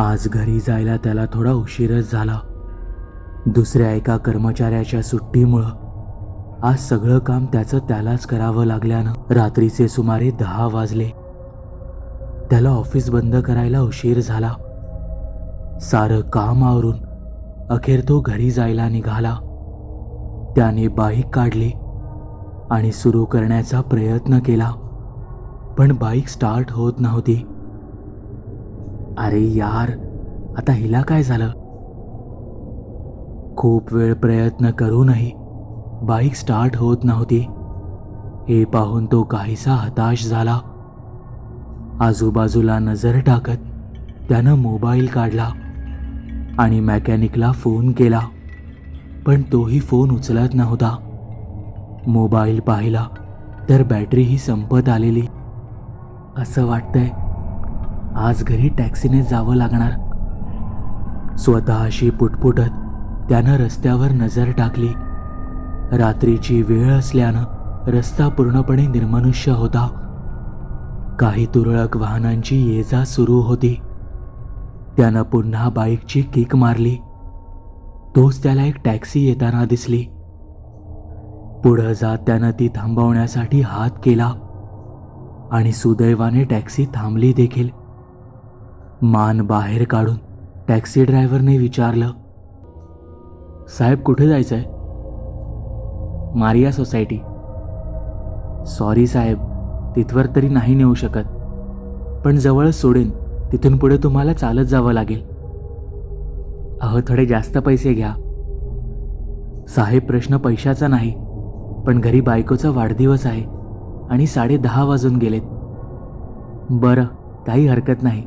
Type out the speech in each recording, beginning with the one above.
आज घरी जायला त्याला थोडा उशीरच झाला. दुसऱ्या एका कर्मचाऱ्याच्या सुट्टीमुळं आज सगळं काम त्याचं त्यालाच करावं लागल्यानं रात्रीचे सुमारे दहा वाजले. त्याला ऑफिस बंद करायला उशीर झाला. सारं काम आवरून अखेर तो घरी जायला निघाला. त्याने बाईक काढली आणि सुरू करण्याचा प्रयत्न केला. पण बाईक स्टार्ट होत नव्हती. अरे यार आता हिला काय झालं? खूप वेळ प्रयत्न करूनही बाईक स्टार्ट होत नव्हती. हे पाहून तो काहीसा हताश झाला. आजूबाजूला नजर टाकत त्यानं मोबाईल काढला आणि मॅकॅनिकला फोन केला. पण तोही फोन उचलत नव्हता. मोबाईल पाहिला तर बॅटरीही संपत आलेली. असं वाटतंय आज घरी टॅक्सीने जावं लागणार. स्वतःशी पुटपुटत त्यानं रस्त्यावर नजर टाकली. रात्रीची वेळ असल्यानं रस्ता पूर्णपणे निर्मनुष्य होता. काही तुरळक वाहनांची ये जा सुरू होती. त्यानं पुन्हा बाईकची किक मारली. तोच त्याला एक टॅक्सी येताना दिसली. पुढं जात त्यानं ती थांबवण्यासाठी हात केला. आणि सुदैवाने टॅक्सी थांबली देखील. मान बाहेर काढून टॅक्सी ड्रायव्हरने विचारलं साहेब कुठे जायचंय? Maria society. सॉरी साहेब तिथवर तरी नाही नेऊ शकत पण जवळच सोडेन तिथून पुढे तुम्हाला चालत जावं लागेल. अहो थोडे जास्त पैसे घ्या. साहेब प्रश्न पैशाचा नाही पण घरी बायकोचा वाढदिवस आहे आणि साडे दहा वाजून गेलेत. बरं काही हरकत नाही.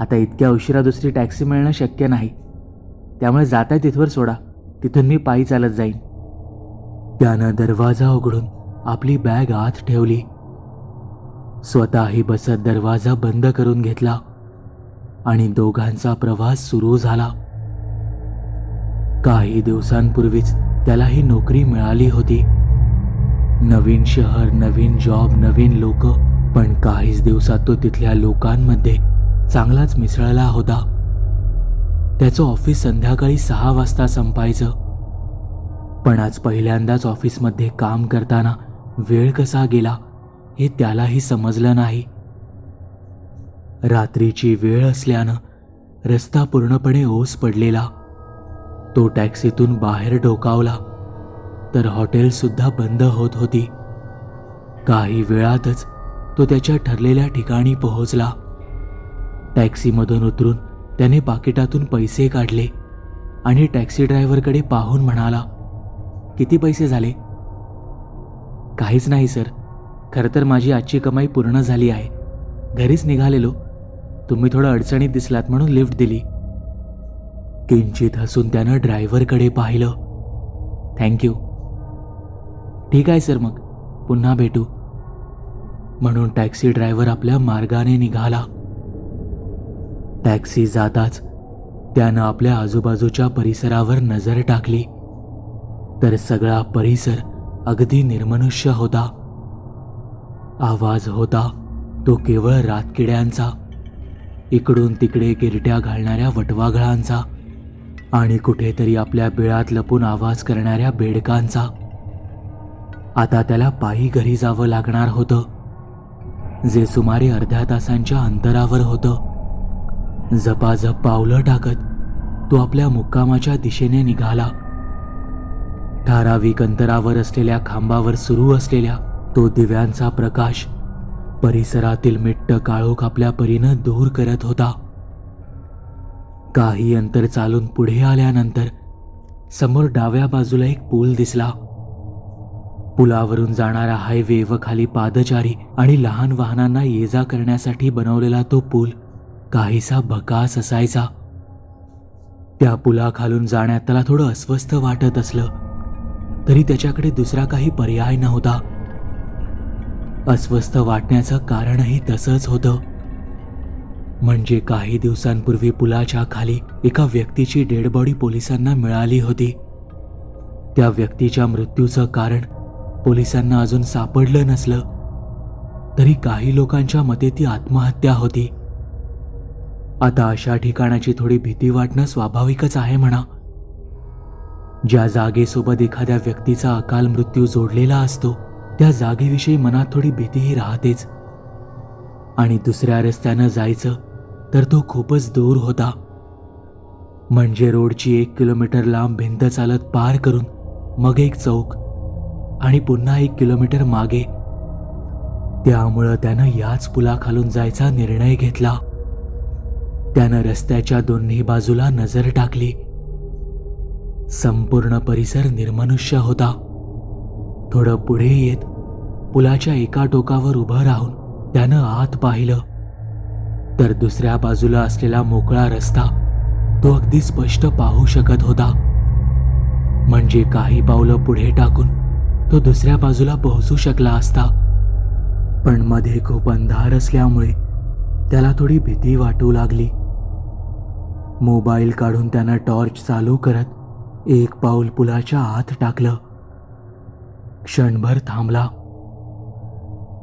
आता इतक्या उशिरा दुसरी टॅक्सी मिळणं शक्य नाही. त्यामुळे जाता तिथवर सोडा. तिथून मी पायी चालत जाईन. त्यानं दरवाजा उघडून आपली बॅग आत ठेवली. स्वतःही बसत दरवाजा बंद करून घेतला आणि दोघांचा प्रवास सुरू झाला. काही दिवसांपूर्वीच त्याला ही नोकरी मिळाली होती. नवीन शहर नवीन जॉब नवीन लोक पण काहीच दिवसात तो तिथल्या लोकांमध्ये चांगलाच मिसळला होता. त्याचं ऑफिस संध्याकाळी सहा वाजता संपायचं. पण आज पहिल्यांदाच ऑफिसमध्ये काम करताना वेळ कसा गेला हे त्यालाही समजलं नाही. रात्रीची वेळ असल्यानं रस्ता पूर्णपणे ओस पडलेला. तो टॅक्सीतून बाहेर डोकावला तर हॉटेलसुद्धा बंद होत होती. काही वेळातच तो त्याच्या ठरलेल्या ठिकाणी पोहोचला. टॅक्सीमधून उतरून त्याने पाकिटातून पैसे काढले आणि टॅक्सी ड्रायव्हरकडे पाहून म्हणाला किती पैसे झाले? काहीच नाही सर. खरं तर माझी आजची कमाई पूर्ण झाली आहे. घरीच निघालेलो. तुम्ही थोडं अडचणीत दिसलात म्हणून लिफ्ट दिली. किंचित हसून त्यानं ड्रायव्हरकडे पाहिलं. थँक्यू ठीक आहे सर. मग पुन्हा भेटू. म्हणून टॅक्सी ड्रायव्हर आपल्या मार्गाने निघाला. टॅक्सी जाताच त्यानं आपल्या आजूबाजूच्या परिसरावर नजर टाकली. तर सगळा परिसर अगदी निर्मनुष्य होता. आवाज होता तो केवळ रातकिड्यांचा. इकडून तिकडे गिरट्या घालणाऱ्या वटवाघळांचा आणि कुठेतरी आपल्या बिळात लपून आवाज करणाऱ्या बेडकांचा. आता त्याला पायी घरी जावं लागणार होतं जे सुमारे अर्ध्या तासांच्या अंतरावर होतं. झपाझप पावलं टाकत तो आपल्या मुक्कामाच्या दिशेने निघाला. ठराविक अंतरावर असलेल्या खांबावर सुरू असलेल्या तो दिव्यांचा प्रकाश परिसरातील मिट्ट काळोख आपल्या परीनं दूर करत होता. काही अंतर चालून पुढे आल्यानंतर समोर डाव्या बाजूला एक पूल दिसला. पुलावरून जाणारा हायवे व खाली पादचारी आणि लहान वाहनांना ये जा करण्यासाठी बनवलेला तो पूल काहीसा भकास असायचा. त्या पुलाखालून जाण्यात त्याला थोडं अस्वस्थ वाटत असलं तरी त्याच्याकडे दुसरा काही पर्याय नव्हता. अस्वस्थ वाटण्याचं कारणही तसंच होतं. म्हणजे काही दिवसांपूर्वी पुलाच्या खाली एका व्यक्तीची डेड बॉडी पोलिसांना मिळाली होती. त्या व्यक्तीच्या मृत्यूचं कारण पोलिसांना अजून सापडलं नसलं तरी काही लोकांच्या मते ती आत्महत्या होती. आता अशा ठिकाणाची थोडी भीती वाटणं स्वाभाविकच आहे म्हणा. ज्या जागेसोबत एखाद्या व्यक्तीचा अकाल मृत्यू जोडलेला असतो त्या जागेविषयी मनात थोडी भीतीही राहतेच. आणि दुसऱ्या रस्त्यानं जायचं तर तो खूपच दूर होता. म्हणजे रोडची एक किलोमीटर लांब भिंत चालत पार करून मग एक चौक आणि पुन्हा एक किलोमीटर मागे. त्यामुळं त्यानं याच पुलाखालून जायचा निर्णय घेतला. त्यानं रस्त्याच्या दोन्ही बाजूला नजर टाकली. संपूर्ण परिसर निर्मनुष्य होता. थोडं पुढे येत पुलाच्या एका टोकावर उभं राहून त्यानं आत पाहिलं. तर दुसऱ्या बाजूला असलेला मोकळा रस्ता तो अगदी स्पष्ट पाहू शकत होता. म्हणजे काही पावलं पुढे टाकून तो दुसऱ्या बाजूला पोहोचू शकला असता. पण मध्ये खूप अंधार असल्यामुळे त्याला थोडी भीती वाटू लागली. मोबाईल काढून त्यानं टॉर्च चालू करत एक पाऊल पुलाच्या आत टाकलं. क्षणभर थांबला.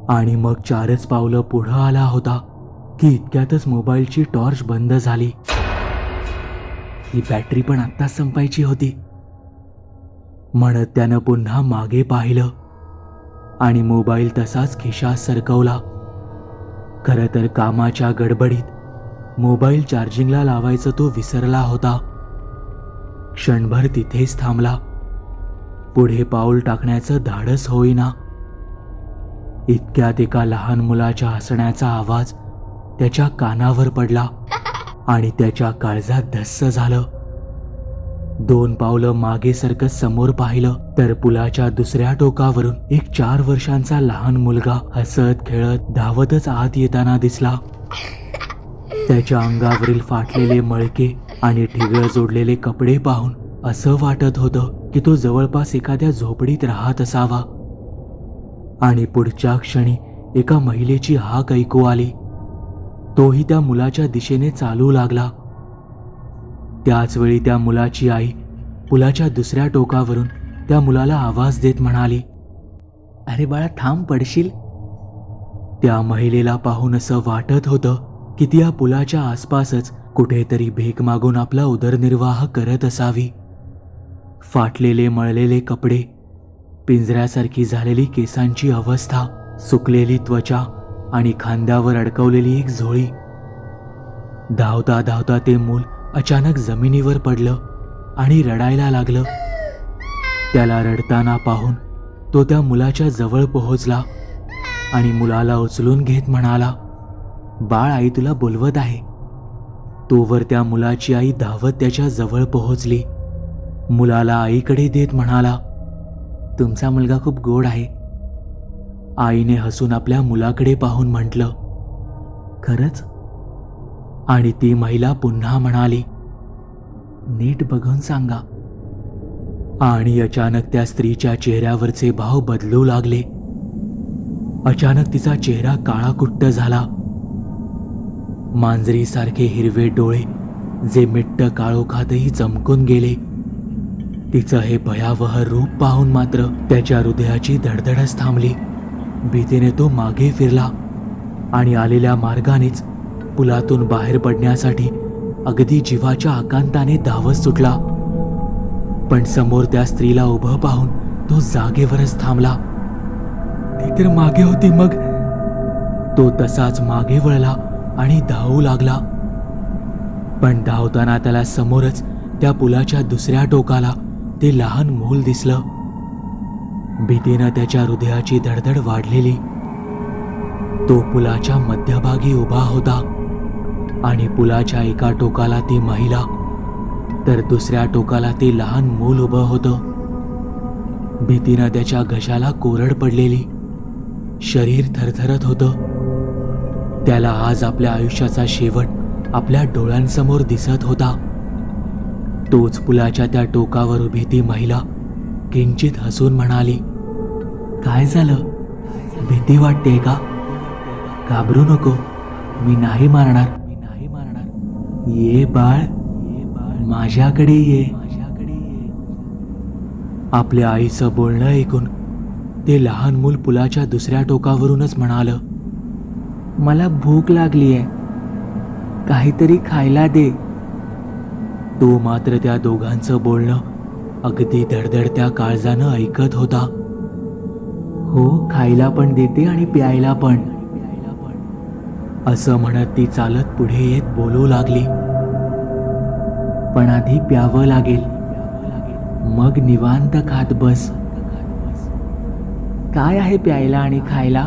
आणि मग चारच पावलं पुढं आला होता की इतक्यातच मोबाईलची टॉर्च बंद झाली. ही बॅटरी पण आत्ताच संपायची होती. म्हणत त्यानं पुन्हा मागे पाहिलं. आणि मोबाईल तसाच खिशात सरकवला. खरं तर कामाच्या गडबडीत मोबाईल चार्जिंगला लावायचं तो विसरला होता. क्षणभर तिथेच थांबला. पुढे पाऊल टाकण्याचं धाडस होईना. इतक्यात एका लहान मुलाच्या हसण्याचा आवाज त्याच्या कानावर पडला आणि त्याच्या काळजात धस्स झालं. दोन पावलं मागे सरकत समोर पाहिलं तर पुलाच्या दुसऱ्या टोकावरून एक चार वर्षांचा लहान मुलगा हसत खेळत धावतच आत येताना दिसला. त्याच्या अंगावरील फाटलेले मळके आणि ठिगळ जोडलेले कपडे पाहून असं वाटत होतं की तो जवळपास एखाद्या झोपडीत राहत असावा. आणि पुढच्या क्षणी एका महिलेची हाक ऐकू आली. तोही त्या मुलाच्या दिशेने चालू लागला. त्याचवेळी त्या मुलाची आई पुलाच्या दुसऱ्या टोकावरून त्या मुलाला आवाज देत म्हणाली अरे बाळा थांब पडशील. त्या महिलेला पाहून असं वाटत होतं की ती या पुलाच्या आसपासच कुठेतरी भीक मागून आपला उदरनिर्वाह करत असावी. फाटलेले मळलेले कपडे पिंजऱ्यासारखी झालेली केसांची अवस्था सुकलेली त्वचा आणि खांद्यावर अडकवलेली एक झोळी. धावता धावता ते मूल अचानक जमिनीवर पडलं आणि रडायला लागलं. त्याला रडताना पाहून तो त्या मुलाच्या जवळ पोहोचला आणि मुलाला उचलून घेत म्हणाला बाळ आई तुला बोलवत आहे. तोवर त्या मुलाची आई धावत त्याच्याजवळ पोहोचली. मुलाला आईकडे देत म्हणाला तुमचा मुलगा खूप गोड आहे. आईने हसून आपल्या मुलाकडे पाहून म्हटलं खरंच? आणि ती महिला पुन्हा म्हणाली नीट बघून सांगा. आणि अचानक त्या स्त्रीच्या चेहऱ्यावरचे भाव बदलू लागले. अचानक तिचा चेहरा काळाकुट्ट झाला. मांजरीसारखे हिरवे डोळे जे मिट्ट काळोखातही चमकून गेले. तिचं हे भयावह रूप पाहून मात्र त्याच्या हृदयाची धडधडच थांबली. भीतीने तो मागे फिरला आणि आलेल्या मार्गानेच पुलातून बाहेर पडण्यासाठी अगदी जीवाच्या आकांताने धावत सुटला. पण समोर त्या स्त्रीला उभं पाहून तो जागेवरच थांबला. ती तर मागे होती मग. तो तसाच मागे वळला. आणि धावू लागला. पण धावताना त्याला समोरच त्या पुलाच्या दुसऱ्या टोकाला ते लहान मूल दिसलं. भीतीनं त्याच्या हृदयाची धडधड वाढलेली. तो पुलाच्या मध्यभागी उभा होता आणि पुलाच्या एका टोकाला ती महिला तर दुसऱ्या टोकाला ते लहान मूल उभं होतं. भीतीनं त्याच्या घशाला कोरड पडलेली. शरीर थरथरत होतं. त्याला आज आपल्या आयुष्याचा शेवट आपल्या डोळ्यांसमोर दिसत होता. तोच पुलाच्या त्या टोकावर उभी ती महिला किंचित हसून म्हणाली काय झालं? भीती वाटते का? घाबरू नको. मी नाही मारणार. मी नाही मारणार ये बाळ. ये बाळ माझ्याकडे ये माझ्याकडे ये. आपल्या आईचं बोलणं ऐकून ते लहान मूल पुलाच्या दुसऱ्या टोकावरूनच म्हणालं मला भूक लागली आहे काहीतरी खायला दे. तो मात्र त्या दोघांचं बोलणं अगदी धडधडत्या काळजानं ऐकत होता. हो खायला पण देते आणि प्यायला पण. असं म्हणत ती चालत पुढे येत बोलू लागली. पण आधी प्यावं लागेल. मग निवांत खात बस. काय आहे प्यायला आणि खायला?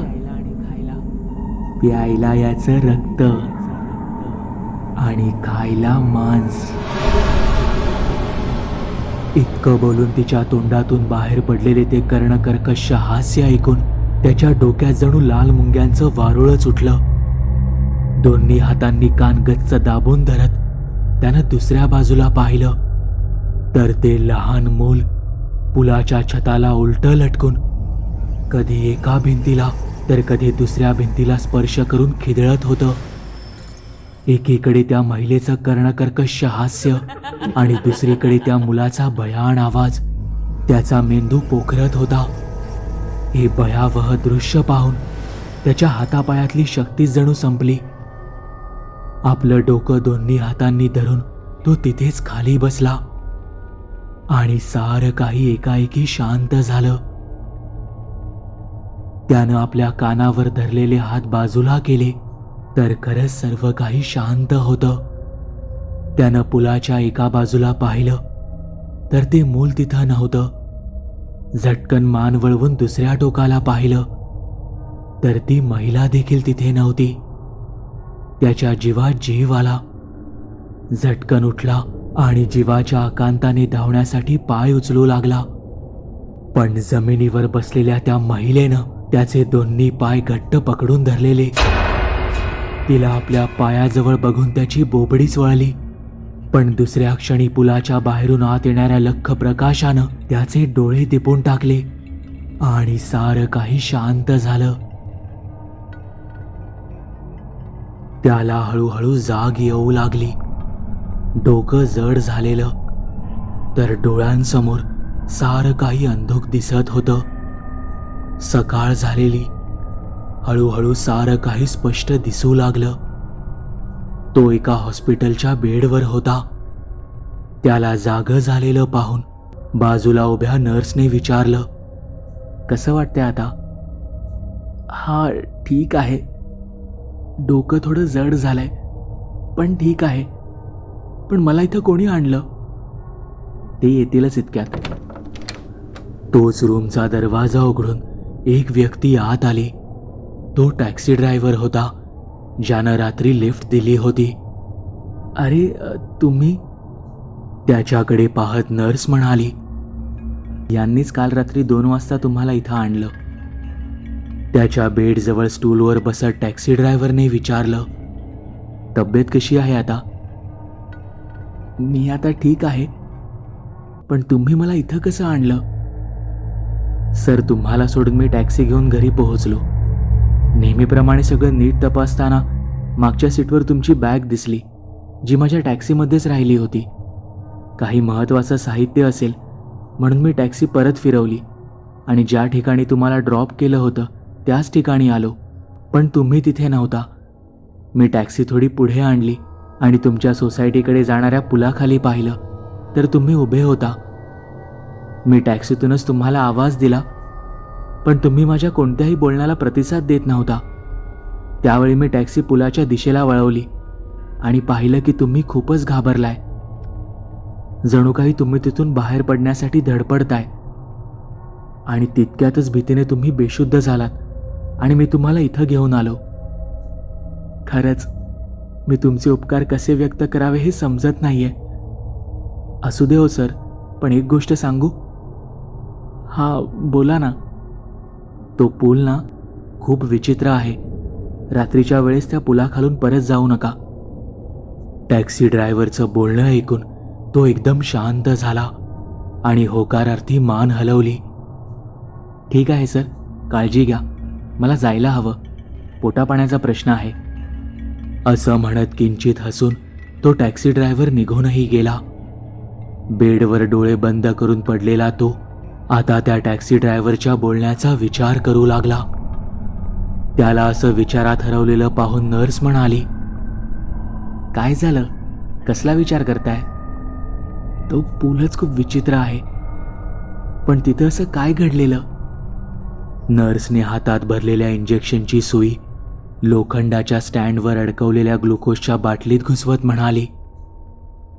प्यायला याचं रक्त आणि खायला मांस. इतकं बोलून तिच्या तोंडातून बाहेर पडलेले ते कर्णकर्कश हास्य ऐकून त्याच्या डोक्यात जणू लाल मुंग्यांचं वारुळच उठलं. दोन्ही हातांनी कान गच्च दाबून धरत त्यानं दुसऱ्या बाजूला पाहिलं. तर ते लहान मूल पुलाच्या छताला उलट लटकून कधी एका भिंतीला तर कधी दुसऱ्या भिंतीला स्पर्श करून खिदळत होतं. एकीकडे त्या महिलेचं कर्णकर्कश हास्य आणि दुसरीकडे त्या मुलाचा भयाण आवाज. त्याचा मेंदू पोखरत होता. हे भयावह दृश्य पाहून त्याच्या हातापायातली शक्ती जणू संपली. आपलं डोकं दोन्ही हातांनी धरून तो तिथेच खाली बसला. आणि सारं काही एकाएकी शांत झालं. त्यानं आपल्या कानावर धरलेले हात बाजूला केले तर खरंच सर्व काही शांत होतं. त्यानं पुलाच्या एका बाजूला पाहिलं तर ते मूल तिथं नव्हतं. झटकन मान वळवून दुसऱ्या टोकाला पाहिलं तर ती महिला देखील तिथे नव्हती. त्याच्या जीवात जीव आला. झटकन उठला आणि जीवाच्या आकांताने धावण्यासाठी पाय उचलू लागला. पण जमिनीवर बसलेल्या त्या महिलेनं त्याचे दोन्ही पाय घट्ट पकडून धरलेले. तिला आपल्या पायाजवळ बघून त्याची बोबडीच वळली. पण दुसऱ्या क्षणी पुलाच्या बाहेरून आत येणाऱ्या लख प्रकाशानं त्याचे डोळे दिपून टाकले आणि सारं काही शांत झालं. त्याला हळूहळू जाग येऊ लागली. डोकं जड झालेलं. तर डोळ्यांसमोर सारं काही अंधुक दिसत होतं. सकाळ झालेली. हळूहळू सारं काही स्पष्ट दिसू लागलं. तो एका हॉस्पिटलच्या बेडवर होता. त्याला जाग झालेलं पाहून बाजूला उभ्या नर्सने विचारलं कसं वाटतंय आता? हा ठीक आहे. डोकं थोडं जड झालंय पण ठीक आहे. पण मला इथं कोणी आणलं? ते येतीलच इतक्यात. तोच रूमचा दरवाजा उघडून एक व्यक्ती आत आली. तो टॅक्सी ड्रायव्हर होता. ज्यानं रात्री लिफ्ट दिली होती. अरे तुम्ही? त्याच्याकडे पाहत नर्स म्हणाली. यांनीच काल रात्री दोन वाजता तुम्हाला इथं आणलं. त्याच्या बेडजवळ स्टूलवर बसत टॅक्सी ड्रायव्हरने विचारलं तब्येत कशी आहे आता? मी आता ठीक आहे. पण तुम्ही मला इथं कसं आणलं? सर तुम्हाला सोडून मी टॅक्सी घेऊन घरी पोहोचलो. नेहमीप्रमाणे सगळं नीट तपासताना मागच्या सीटवर तुमची बॅग दिसली जी माझ्या टॅक्सीमध्येच राहिली होती. काही महत्त्वाचं साहित्य असेल म्हणून मी टॅक्सी परत फिरवली आणि ज्या ठिकाणी तुम्हाला ड्रॉप केलं होतं त्याच ठिकाणी आलो. पण तुम्ही तिथे नव्हता. मी टॅक्सी थोडी पुढे आणली आणि तुमच्या सोसायटीकडे जाणाऱ्या पुलाखाली पाहिलं. तर तुम्ही उभे होता. मी टॅक्सीतूनच तुम्हाला आवाज दिला. पण तुम्ही माझ्या कोणत्याही बोलण्याला प्रतिसाद देत नव्हता. त्यावेळी मी टॅक्सी पुलाच्या दिशेला वळवली आणि पाहिलं की तुम्ही खूपच घाबरलाय. जणू काही तुम्ही तिथून बाहेर पडण्यासाठी धडपडताय. आणि तितक्यातच भीतीने तुम्ही बेशुद्ध झालात आणि मी तुम्हाला इथं घेऊन आलो. खरंच मी तुमचे उपकार कसे व्यक्त करावे हे समजत नाहीये. असू दे हो सर पण एक गोष्ट सांगू? हा बोला ना. तो पूल ना खूप विचित्र आहे. रात्रीच्या वेळेस त्या पुलाखालून परत जाऊ नका. टॅक्सी ड्रायव्हरचं बोलणं ऐकून तो एकदम शांत झाला आणि होकारार्थी मान हलवली. ठीक आहे सर. काळजी घ्या. मला जायला हवं. पोटापाण्याचा प्रश्न आहे. असं म्हणत किंचित हसून तो टॅक्सी ड्रायव्हर निघूनही गेला. बेडवर डोळे बंद करून पडलेला तो आता त्या टॅक्सी ड्रायव्हरच्या बोलण्याचा विचार करू लागला. त्याला असं विचारात हरवलेलं पाहून नर्स म्हणाली काय झालं? कसला विचार करताय? तो पूलच खूप विचित्र आहे. पण तिथं असं काय घडलेलं? नर्सने हातात भरलेल्या इंजेक्शनची सुई लोखंडाच्या स्टँडवर अडकवलेल्या ग्लुकोजच्या बाटलीत घुसवत म्हणाली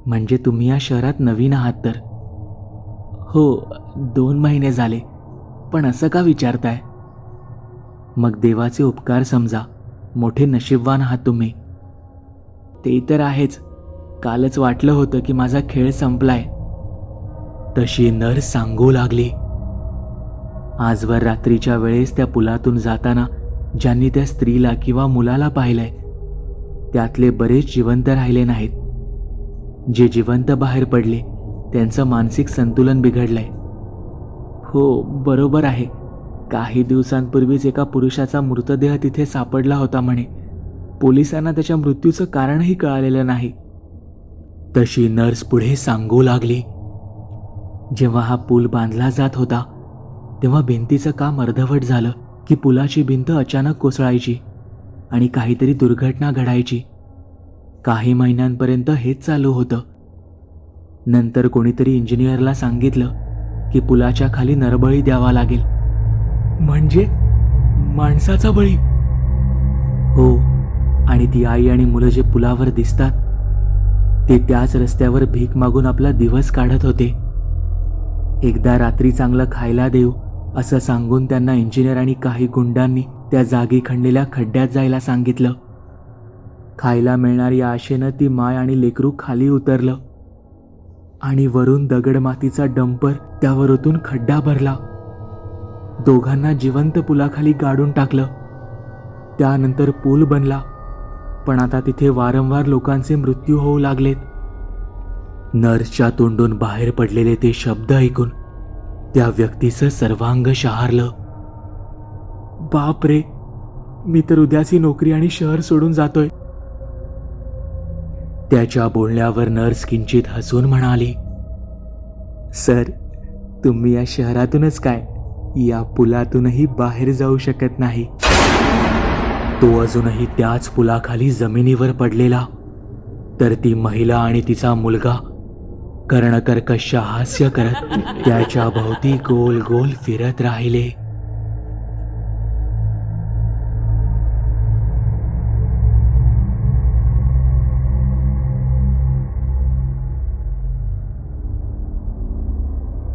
म्हणजे तुम्ही या शहरात नवीन आहात तर? हो दोन महिने झाले पण असं का विचारताय? मग देवाचे उपकार समजा मोठे नशीबवान आहात तुम्ही. ते तर आहेच कालच वाटलं होतं की माझा खेळ संपलाय. तशी नर सांगू लागली. आजवर रात्रीच्या वेळेस त्या पुलातून जाताना ज्यांनी त्या स्त्रीला किंवा मुलाला पाहिलंय त्यातले बरेच जिवंत राहिले नाहीत. जे जिवंत बाहेर पडले त्यांचं मानसिक संतुलन बिघडलंय. हो बरोबर आहे. काही दिवसांपूर्वीच एका पुरुषाचा मृतदेह तिथे सापडला होता म्हणे. पोलिसांना त्याच्या मृत्यूचं कारणही कळालेलं नाही. तशी नर्स पुढे सांगू लागली. जेव्हा हा पूल बांधला जात होता तेव्हा भिंतीचं काम अर्धवट झालं की पुलाची भिंत अचानक कोसळायची आणि काहीतरी दुर्घटना घडायची. काही महिन्यांपर्यंत हेच चालू होतं. नंतर कोणीतरी इंजिनियरला सांगितलं की पुलाच्या खाली नरबळी द्यावा लागेल. म्हणजे? माणसाचा बळी? हो आणि ती आई आणि मुलं जे पुलावर दिसतात ते त्याच रस्त्यावर भीक मागून आपला दिवस काढत होते. एकदा रात्री चांगलं खायला देऊ असं सांगून त्यांना इंजिनियर आणि काही गुंडांनी त्या जागी खणलेल्या खड्ड्यात जायला सांगितलं. खायला मिळणारी आशेनं ती माय आणि लेकरू खाली उतरलं. आणि वरून दगडमातीचा डंपर त्यावर ओतून खड्डा भरला. दोघांना जिवंत पुलाखाली गाडून टाकलं. त्यानंतर पूल बनला. पण आता तिथे वारंवार लोकांचे मृत्यू होऊ लागलेत. नर्सच्या तोंडून बाहेर पडलेले ते शब्द ऐकून त्या व्यक्तीचं सर्वांग शहारलं. बाप रे मी तर उद्याची नोकरी आणि शहर सोडून जातोय. त्याच्या बोलण्यावर नर्स किंचित हसून म्हणाली सर तुम्ही या शहरातूनच काय? या पुलातूनही बाहेर जाऊ शकत नाही. तो अजूनही त्याच पुलाखाली जमिनीवर पडलेला. तर ती महिला आणि तिचा मुलगा कर्णकर्कश हास्य करत त्याच्या भोवती गोल गोल फिरत राहिले.